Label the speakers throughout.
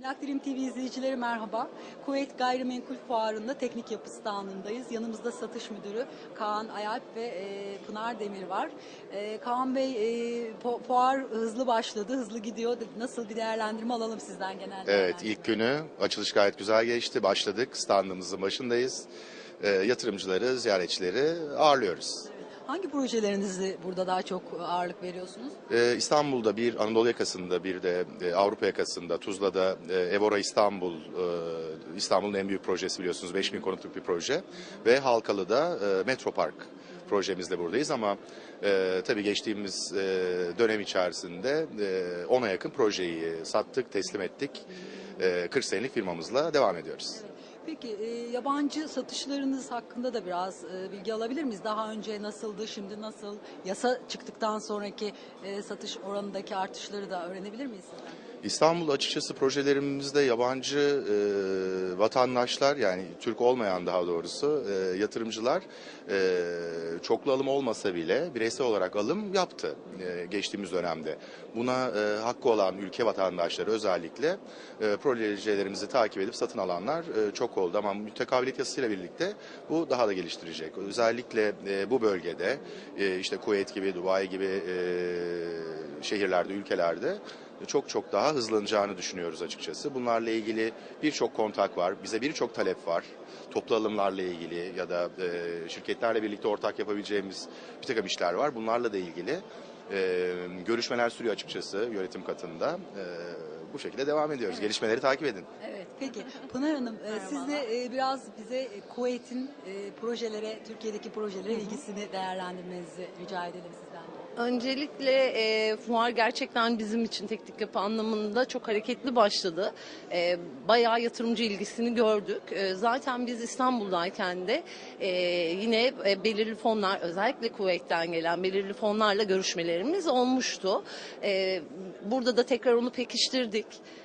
Speaker 1: Emlak Dilim TV izleyicileri merhaba. Kuveyt Gayrimenkul Fuarı'nda teknik yapı standındayız. Yanımızda satış müdürü Kaan Ayalp ve e, Pınar Demir var. E, Kaan Bey e, fu- fuar hızlı başladı, hızlı gidiyor. Nasıl bir değerlendirme alalım sizden genel
Speaker 2: Evet ilk günü açılış gayet güzel geçti. Başladık standımızın başındayız. Ee, yatırımcıları, ziyaretçileri ağırlıyoruz.
Speaker 1: Hangi projelerinizi burada daha çok ağırlık veriyorsunuz?
Speaker 2: Ee, İstanbul'da bir Anadolu yakasında bir de e, Avrupa yakasında Tuzla'da e, Evora İstanbul e, İstanbul'un en büyük projesi biliyorsunuz 5000 konutluk bir proje ve Halkalı'da e, Metropark projemizle buradayız ama e, tabii geçtiğimiz e, dönem içerisinde e, 10'a yakın projeyi sattık, teslim ettik. E, 40 senelik firmamızla devam ediyoruz.
Speaker 1: Peki e, yabancı satışlarınız hakkında da biraz e, bilgi alabilir miyiz? Daha önce nasıldı, şimdi nasıl? Yasa çıktıktan sonraki e, satış oranındaki artışları da öğrenebilir miyiz sizden?
Speaker 2: İstanbul açıkçası projelerimizde yabancı e, vatandaşlar yani Türk olmayan daha doğrusu e, yatırımcılar e, çoklu alım olmasa bile bireysel olarak alım yaptı e, geçtiğimiz dönemde. Buna e, hakkı olan ülke vatandaşları özellikle e, projelerimizi takip edip satın alanlar e, çok oldu ama mütekabiliyet yasasıyla birlikte bu daha da geliştirecek. Özellikle e, bu bölgede e, işte Kuveyt gibi, Dubai gibi e, şehirlerde, ülkelerde çok çok daha hızlanacağını düşünüyoruz açıkçası. Bunlarla ilgili birçok kontak var. Bize birçok talep var. Toplu alımlarla ilgili ya da e, şirketlerle birlikte ortak yapabileceğimiz bir takım işler var. Bunlarla da ilgili e, görüşmeler sürüyor açıkçası yönetim katında. E, bu şekilde devam ediyoruz. Gelişmeleri takip edin.
Speaker 1: Evet, peki. Pınar Hanım, e, siz de e, biraz bize e, Kuveyt'in e, projelere, Türkiye'deki projelere ilgisini değerlendirmenizi rica edelim sizden de.
Speaker 3: Öncelikle e, fuar gerçekten bizim için teknik yapı anlamında çok hareketli başladı. E, bayağı yatırımcı ilgisini gördük. E, zaten biz İstanbul'dayken de e, yine e, belirli fonlar özellikle Kuveyt'ten gelen belirli fonlarla görüşmelerimiz olmuştu. E, burada da tekrar onu pekiştirdik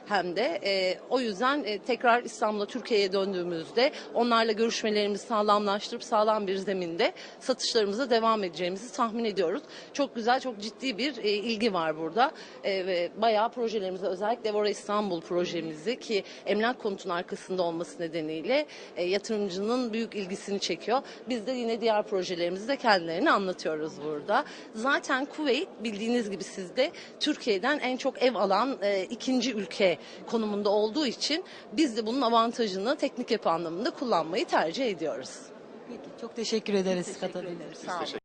Speaker 3: hem de e, o yüzden e, tekrar İstanbul'a Türkiye'ye döndüğümüzde onlarla görüşmelerimizi sağlamlaştırıp sağlam bir zeminde satışlarımıza devam edeceğimizi tahmin ediyoruz. Çok güzel, çok ciddi bir e, ilgi var burada. E, ve bayağı projelerimize özellikle Evora İstanbul projemizi ki emlak konutun arkasında olması nedeniyle e, yatırımcının büyük ilgisini çekiyor. Biz de yine diğer projelerimizi de kendilerine anlatıyoruz burada. Zaten Kuveyt bildiğiniz gibi sizde Türkiye'den en çok ev alan e, ikinci ülke konumunda olduğu için biz de bunun avantajını teknik yapı anlamında kullanmayı tercih ediyoruz.
Speaker 1: Peki, çok teşekkür ederiz katıldığınız için.
Speaker 3: Sağ olun.